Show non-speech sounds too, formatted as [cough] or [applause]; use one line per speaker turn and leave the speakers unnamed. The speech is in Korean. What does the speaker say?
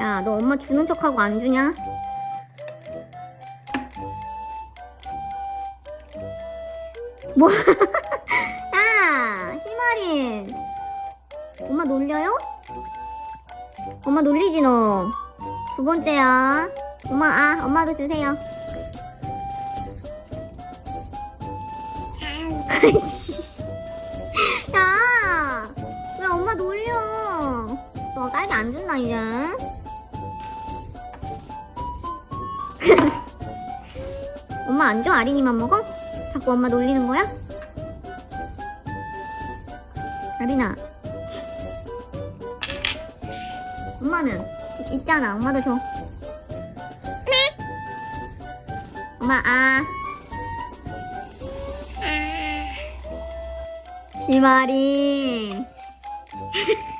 야, 너 엄마 주는 척하고 안 주냐? 뭐? [laughs] 야, 희마린. 엄마 놀려요? 엄마 놀리지 너. 두 번째야. 엄마, 아, 엄마도 주세요. [laughs] 야, 왜 엄마 놀려? 너 딸기 안 준다, 이제. [laughs] 엄마 안 줘? 아린이만 먹어? 자꾸 엄마 놀리는 거야? 아린아. 엄마는 있잖아. 엄마도 줘. 엄마 아. 시마리. [laughs]